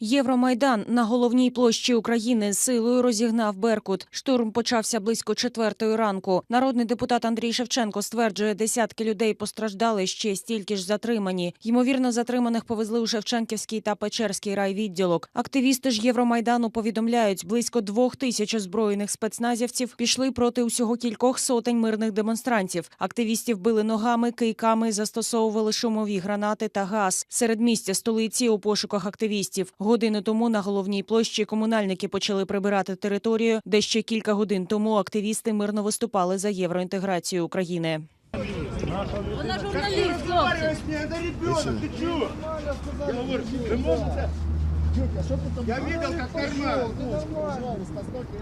Євромайдан на головній площі України силою розігнав Беркут. Штурм почався близько четвертої ранку. Народний депутат Андрій Шевченко стверджує, десятки людей постраждали, ще стільки ж затримані. Ймовірно, затриманих повезли у Шевченківський та Печерський райвідділок. Активісти ж Євромайдану повідомляють, близько двох тисяч озброєних спецназівців пішли проти усього кількох сотень мирних демонстрантів. Активістів били ногами, кийками, застосовували шумові гранати та газ. Серед місця столиці у пошуках активістів. Годину тому на головній площі комунальники почали прибирати територію, де ще кілька годин тому активісти мирно виступали за євроінтеграцію України. Вона журналіст, хлопці. Разговаривай с ней, это ребенок, ты чего? Я говорю, вы можете? Я видел, как нормально.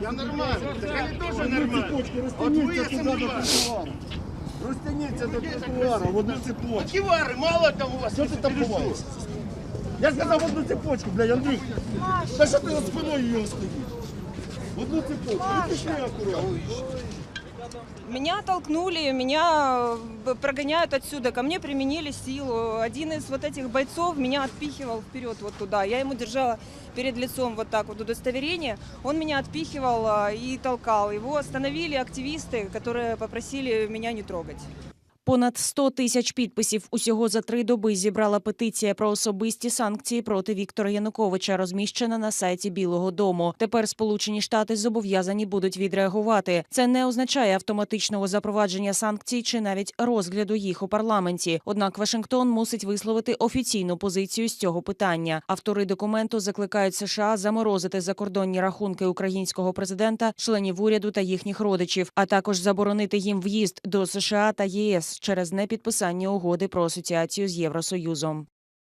Я нормально. Так они тоже нормально. Вот вы я сомневаюсь. Розтягніться до тротуара, в одну цепочку. Кивары, мало там у вас. Що ти там ховаєшся? Я сказав в одну цепочку, блядь, Андрюх. Та що ти за спиною його стоїш? Одну цепочку. Ну пішли акуратно. Меня толкнули, меня э, прогоняют отсюда. Ко мне применили силу. Один из вот этих бойцов меня отпихивал вперед вот туда. Я ему держала перед лицом вот так вот удостоверение. Он меня отпихивал а, и толкал. Его остановили активисты, которые попросили меня не трогать. Понад 100 тисяч підписів усього за три доби зібрала петиція про особисті санкції проти Віктора Януковича, розміщена на сайті Білого Дому. Тепер Сполучені Штати зобов'язані будуть відреагувати. Це не означає автоматичного запровадження санкцій чи навіть розгляду їх у парламенті. Однак Вашингтон мусить висловити офіційну позицію з цього питання. Автори документу закликають США заморозити закордонні рахунки українського президента, членів уряду та їхніх родичів, а також заборонити їм в'їзд до США та ЄС через непідписання угоди про асоціацію з Євросоюзом.